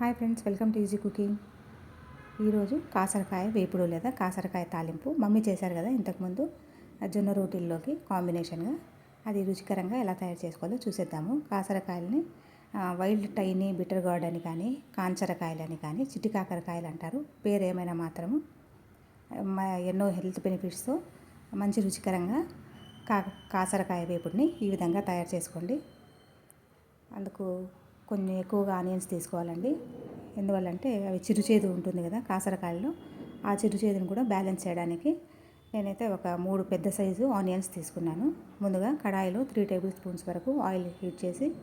Hi friends welcome to easy cooking. ఈరోజు కాసరకాయ వేపుడు లేదా కాసరకాయ తాలింపు. మమ్మీ చేశారు కదా ఇంతకుముందు. జొన్న రోటీల్లోకి కాంబినేషన్గా అది రుచికరంగా ఎలా తయారు చేసుకోవాలో చూసేద్దాము. కాసరకాయలని వైల్డ్ టైని బిటర్ గార్డ్ అని కానీ కాంచరకాయలు అని కానీ చిట్టి కాకరకాయలు అంటారు. పేరు ఏమైనా మాత్రము ఎన్నో హెల్త్ బెనిఫిట్స్తో మంచి రుచికరంగా కా కాసరకాయ వేపుడిని ఈ విధంగా తయారు చేసుకోండి. అందుకు కొన్ని ఎక్కువగా ఆనియన్స్ తీసుకోవాలండి. ఎందువల్లంటే అవి చిరుచేదు ఉంటుంది కదా కాసరకాయలు ఆ చిరుచేదును కూడా బ్యాలెన్స్ చేయడానికి నేనైతే ఒక మూడు పెద్ద సైజు ఆనియన్స్ తీసుకున్నాను. ముందుగా కడాయిలో త్రీ టేబుల్ స్పూన్స్ వరకు ఆయిల్ హీట్ చేసి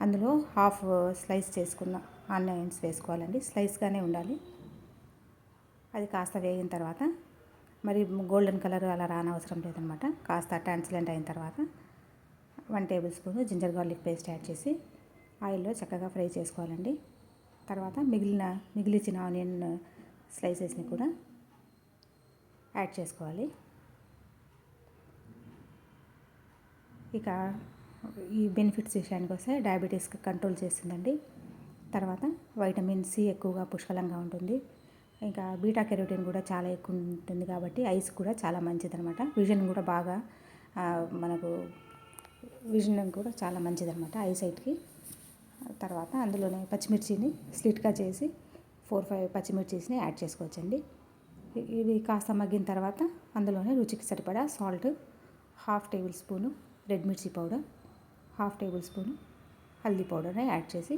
అందులో హాఫ్ స్లైస్ చేసుకున్న ఆనియన్స్ వేసుకోవాలండి. స్లైస్గానే ఉండాలి. అది కాస్త వేగిన తర్వాత మరి గోల్డెన్ కలర్ అలా రానవసరం లేదనమాట. కాస్త ట్రాన్స్లెంట్ అయిన తర్వాత one tablespoon ginger garlic paste add చేసి ఆయిల్లో చక్కగా ఫ్రై చేసుకోవాలండి. తర్వాత మిగిలిన మిగిలిచిన ఆనియన్ స్లైసెస్ని కూడా యాడ్ చేసుకోవాలి. ఇక ఈ బెనిఫిట్స్ విషయానికి వస్తే డయాబెటీస్కి కంట్రోల్ చేస్తుందండి. తర్వాత వైటమిన్ సి ఎక్కువగా పుష్కలంగా ఉంటుంది. ఇంకా బీటా కెరోటిన్ కూడా చాలా ఎక్కువ ఉంటుంది కాబట్టి ఐస్ కూడా చాలా మంచిదనమాట. విజన్ కూడా బాగా మనకు విజన్ కూడా చాలా మంచిదనమాట ఐసైట్కి తర్వాత అందులోనే పచ్చిమిర్చిని స్లిట్గా చేసి ఫోర్ ఫైవ్ పచ్చిమిర్చిని యాడ్ చేసుకోవచ్చండి. ఇవి కాస్త మగ్గిన తర్వాత అందులోనే రుచికి సరిపడా salt half tablespoon red mirchi powder half tablespoon haldi పౌడర్ని యాడ్ చేసి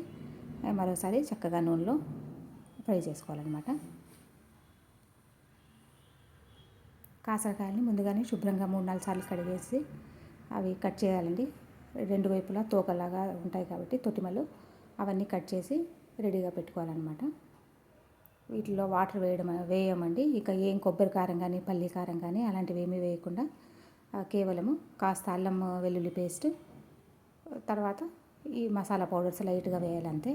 మరోసారి చక్కగా నూనెలో ఫ్రై చేసుకోవాలన్నమాట. కాసరకాయలని ముందుగానే శుభ్రంగా మూడు నాలుగు సార్లు కడిగేసి అవి కట్ చేయాలండి. రెండు వైపులా తోకలాగా ఉంటాయి కాబట్టి తొట్టిమలు అవన్నీ కట్ చేసి రెడీగా పెట్టుకోవాలన్నమాట. వీటిలో వాటర్ వేయడం వేయమండి. ఇక ఏం కొబ్బరి కారం కానీ పల్లి కారం కానీ అలాంటివి ఏమీ వేయకుండా కేవలము కాస్త అల్లం వెల్లుల్లి పేస్ట్ తర్వాత ఈ మసాలా పౌడర్స్ లైట్గా వేయాలంతే.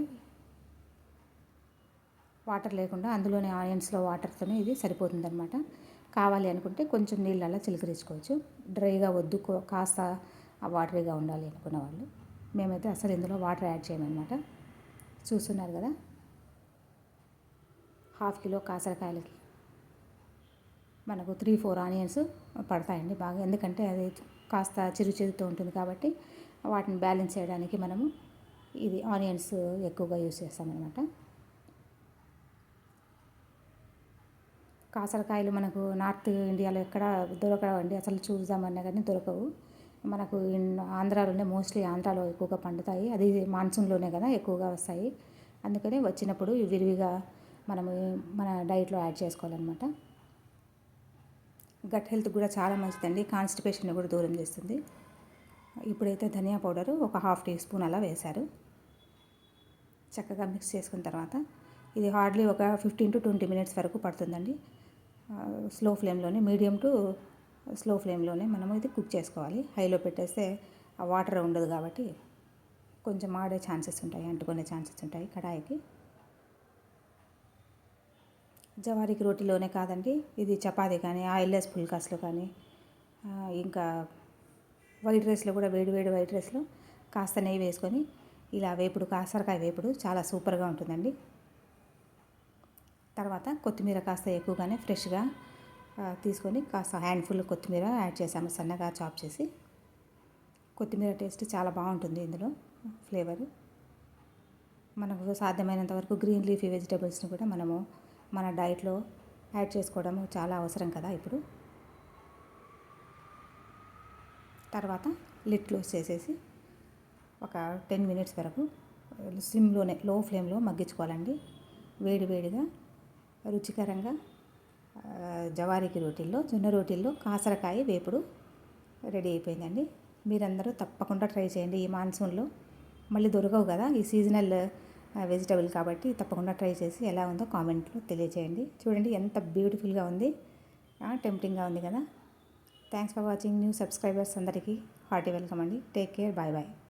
వాటర్ లేకుండా అందులోనే ఆనియన్స్లో వాటర్తోనే ఇది సరిపోతుందన్నమాట. కావాలి అనుకుంటే కొంచెం నీళ్ళల్లో చిలకరించుకోవచ్చు. డ్రైగా వద్దు కాస్త వాటరీగా ఉండాలి అనుకున్న వాళ్ళు. మేమైతే అసలు ఇందులో వాటర్ యాడ్ చేయమన్నమాట. చూస్తున్నారు కదా? హాఫ్ కిలో కాసరకాయలకి మనకు త్రీ ఫోర్ ఆనియన్స్ పడతాయండి బాగా. ఎందుకంటే అది కాస్త చిరు చిరుతో ఉంటుంది కాబట్టి వాటిని బ్యాలెన్స్ చేయడానికి మనము ఇది ఆనియన్స్ ఎక్కువగా యూస్ చేస్తామన్నమాట. కాసరకాయలు మనకు నార్త్ ఇండియాలో ఎక్కడ దొరకవండి. అసలు చూద్దామన్నా కానీ దొరకవు. మనకు ఆంధ్రాలోనే మోస్ట్లీ ఆంధ్రాలో ఎక్కువగా పండుతాయి. అది మాన్సూన్లోనే కదా ఎక్కువగా వస్తాయి. అందుకని వచ్చినప్పుడు విరివిగా మనము మన డైట్లో యాడ్ చేసుకోవాలన్నమాట. గట్ హెల్త్ కూడా చాలా మంచిదండి. కాన్స్టిపేషన్ కూడా దూరం చేస్తుంది. ఇప్పుడైతే ధనియా పౌడరు ఒక హాఫ్ టీ స్పూన్ అలా వేశారు. చక్కగా మిక్స్ చేసుకున్న తర్వాత ఇది హార్డ్లీ ఒక ఫిఫ్టీన్ టు ట్వంటీ మినిట్స్ వరకు పడుతుందండి. స్లో ఫ్లేమ్లోనే మీడియం టు స్లో ఫ్లేమ్లోనే మనము ఇది కుక్ చేసుకోవాలి. హైలో పెట్టేస్తే ఆ వాటర్ ఉండదు కాబట్టి కొంచెం ఆడే ఛాన్సెస్ ఉంటాయి అంటుకునే ఛాన్సెస్ ఉంటాయి కడాయికి. జవారికి రోటీలోనే కాదండి ఇది చపాతీ కానీ ఆయిల్లెస్ ఫుల్కాస్లో కానీ ఇంకా వైట్ రైస్లో కూడా వేడి వేడి వైట్ రైస్లో కాస్త నెయ్యి వేసుకొని ఇలా వేపుడు కాసరకాయ వేపుడు చాలా సూపర్గా ఉంటుందండి. తర్వాత కొత్తిమీర కాస్త ఎక్కువగానే ఫ్రెష్గా తీసుకొని కాస్త హ్యాండ్ఫుల్ కొత్తిమీర యాడ్ చేసాము సన్నగా చాప్ చేసి కొత్తిమీర టేస్ట్ చాలా బాగుంటుంది ఇందులో ఫ్లేవర్. మనకు సాధ్యమైనంత వరకు గ్రీన్ లీఫీ వెజిటేబుల్స్ని కూడా మనము మన డైట్లో యాడ్ చేసుకోవడం చాలా అవసరం కదా ఇప్పుడు. తర్వాత లిట్ క్లోజ్ చేసేసి ఒక టెన్ మినిట్స్ వరకు సిమ్లోనే లో ఫ్లేమ్లో మగ్గించుకోవాలండి. వేడి వేడిగా రుచికరంగా జవారికి రోటీల్లో జొన్న రోటీల్లో కాసరకాయ వేపుడు రెడీ అయిపోయిందండి. మీరందరూ తప్పకుండా ట్రై చేయండి. ఈ మాన్సూన్లో మళ్ళీ దొరకవు కదా ఈ సీజనల్ వెజిటబుల్ కాబట్టి తప్పకుండా ట్రై చేసి ఎలా ఉందో కామెంట్లో తెలియజేయండి చూడండి ఎంత బ్యూటిఫుల్గా ఉంది. టెంప్టింగ్గా ఉంది కదా. Thanks for watching. New subscribers అందరికీ హార్టీ వెల్కమ్ అండి. Take care. Bye bye.